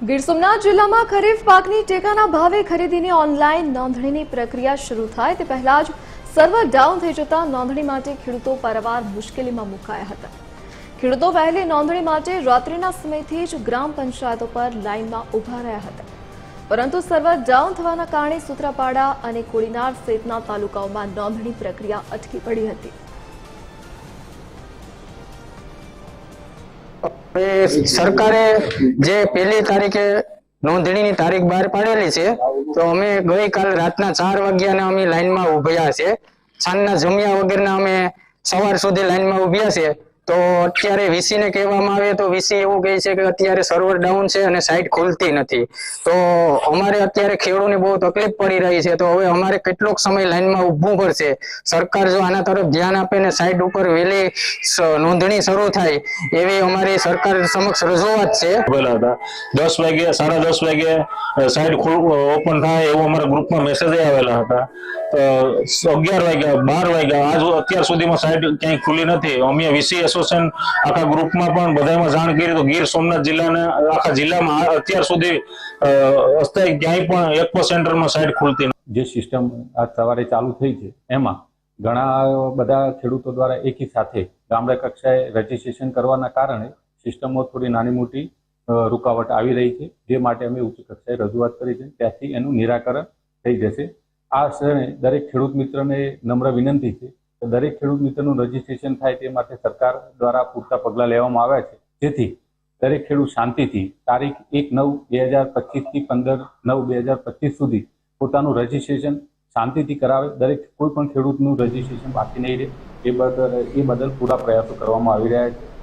ગીર સોમનાથ જિલ્લામાં ખરીફ પાકની ટેકાના ભાવે ખરીદીની ઓનલાઈન નોંધણીની પ્રક્રિયા શરૂ થાય તે પહેલા જ સર્વર ડાઉન થઈ જતા નોંધણી માટે ખેડૂતો પરવાર મુશ્કેલીમાં મુકાયા હતા. ખેડૂતો વહેલી નોંધણી માટે રાત્રિના સમયથી જ ગ્રામ પંચાયતો પર લાઇનમાં ઊભા રહ્યા હતા. પરંતુ સર્વર ડાઉન થવાના કારણે સૂત્રાપાડા અને કોડીનાર સહિતના તાલુકાઓમાં નોંધણી પ્રક્રિયા અટકી પડી હતી. હવે સરકારે જે પહેલી તારીખે નોંધણીની તારીખ બહાર પાડેલી છે, તો અમે ગઈકાલ રાતના ચાર વાગ્યાના અમે લાઈનમાં ઉભ્યા છે. સાંજના જમ્યા વગરના અમે સવાર સુધી લાઈનમાં ઉભ્યા છે. તો અત્યારે વીસી ને કહેવામાં આવે તો વીસી એવું કહે છે કે અત્યારે સર્વર ડાઉન છે અને સાઇટ ખુલતી નથી. તો અમારે અત્યારે ખેડૂતને બહુ તકલીફ પડી રહી છે. તો હવે અમારે કેટલોક સમય લાઈનમાં ઊભું પડશે. સરકાર જો આના તરફ ધ્યાન આપે ને સાઇટ ઉપર વહેલી નોંધણી શરૂ થાય, એવી અમારી સરકાર સમક્ષ રજૂઆત છે. ઉભેલા હતા. દસ વાગે, સાડા દસ વાગે સાઈડ ઓપન થાય એવો અમારા ગ્રુપમાં મેસેજ આવેલા હતા. અગિયાર વાગ્યા, બાર વાગ્યા, આજ અત્યાર સુધીમાં સાઈડ ક્યાંય ખુલી નથી. અમે વીસી એસોસિએશન આખા ગ્રુપમાં પણ બધામાં જાણ કરી તો ગીર સોમનાથ જિલ્લાના આખા જિલ્લામાં અત્યાર સુધી અસ્થાયી ક્યાંય પણ એક સેન્ટરમાં સાઈડ ખુલતી જે સિસ્ટમ આજ સવારે ચાલુ થઈ છે, એમાં ઘણા બધા ખેડૂતો દ્વારા એકી સાથે ગામડા કક્ષાએ રજીસ્ટ્રેશન કરવાના કારણે સિસ્ટમમાં થોડી નાની મોટી રૂકાવટ આવી રહી છે. જે માટે અમે ઉચ્ચ કક્ષાએ રજૂઆત કરી છે. ત્યાંથી એનું નિરાકરણ થઈ જશે. આ શ્રેણી દરેક ખેડૂત મિત્રને નમ્ર વિનંતી છે દરેક ખેડૂત મિત્રનું રજીસ્ટ્રેશન થાય તે માટે સરકાર દ્વારા પૂરતા પગલાં લેવામાં આવ્યા છે. જેથી દરેક ખેડૂત શાંતિથી તારીખ એક નવ બે હજાર પચીસથી પંદર નવ બે હજાર પચીસ સુધી પોતાનું રજીસ્ટ્રેશન શાંતિથી કરાવે. દરેક કોઈ પણ ખેડૂતનું રજીસ્ટ્રેશન બાકી નહીં રહે. એ બદલ એ બદલ પૂરા પ્રયાસો કરવામાં આવી રહ્યા છે.